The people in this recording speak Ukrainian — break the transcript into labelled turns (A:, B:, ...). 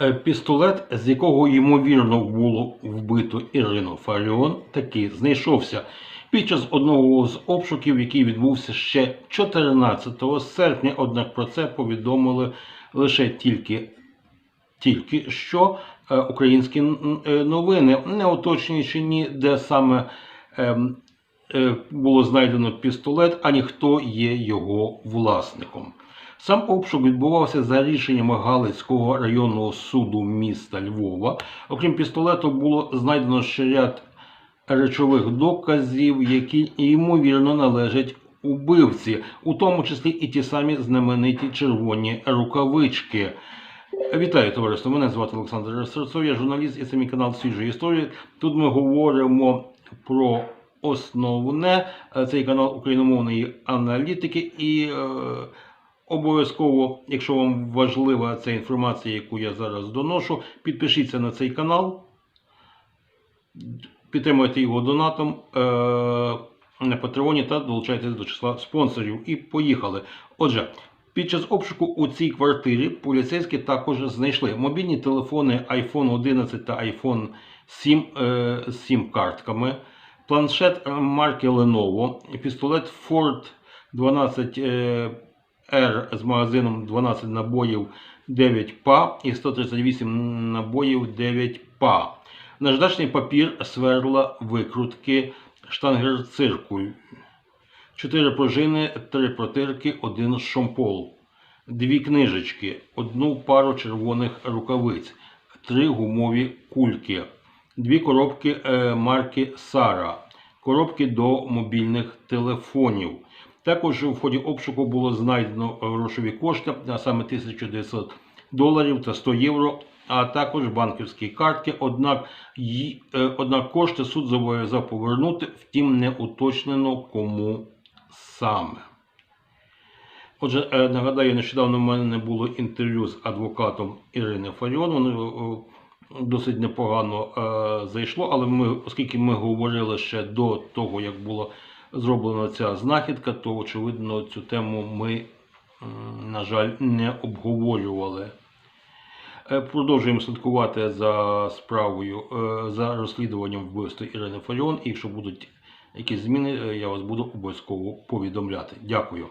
A: Е, Пістолет, з якого ймовірно було вбито Ірину Фаріон, таки знайшовся під час одного з обшуків, який відбувся ще 14 серпня. Однак про це повідомили лише тільки, тільки що е, українські е, новини, не уточнюючи ні, де саме ем, було знайдено пістолет, ані хто є його власником. Сам обшук відбувався за рішенням Галицького районного суду міста Львова. Окрім пістолету, було знайдено ще ряд речових доказів, які ймовірно належать убивці, у тому числі і ті самі знамениті червоні рукавички. Вітаю, товариство! Мене звати Олександр Серцов, я журналіст і це канал Свіжої історії. Тут ми говоримо про основне. Цей канал україномовної аналітики і е, обов'язково, якщо вам важлива ця інформація, яку я зараз доношу, підпишіться на цей канал, підтримуйте його донатом е, на Патреоні та долучайтесь до числа спонсорів. І поїхали. Отже, під час обшуку у цій квартирі поліцейські також знайшли мобільні телефони iPhone 11 та iPhone 7 е, сім-картками, планшет марки Lenovo, пістолет Ford 12 е, R з магазином 12 набоїв 9 па і 138 набоїв 9 па. Наждачний папір, сверла, викрутки, штангер-циркуль. 4 пружини, 3 протирки, 1 шомпол, 2 книжечки, одну пару червоних рукавиць, 3 гумові кульки, 2 коробки е, марки Сара, коробки до мобільних телефонів. Також в ході обшуку було знайдено грошові кошти, а саме 1900 доларів та 100 євро, а також банківські картки. Однак, е, однак кошти суд зобов'язав повернути, втім не уточнено кому саме. Отже, е, нагадаю, нещодавно в мене було інтерв'ю з адвокатом Ірини Фаріон. Воно е, досить непогано зайшло, але ми, оскільки ми говорили ще до того, як була зроблена ця знахідка, то очевидно цю тему ми, на жаль, не обговорювали. Е, Продовжуємо слідкувати за справою, е, за розслідуванням вбивства Ірини Фаріон. І якщо будуть якісь зміни, е, я вас буду обов'язково повідомляти. Дякую.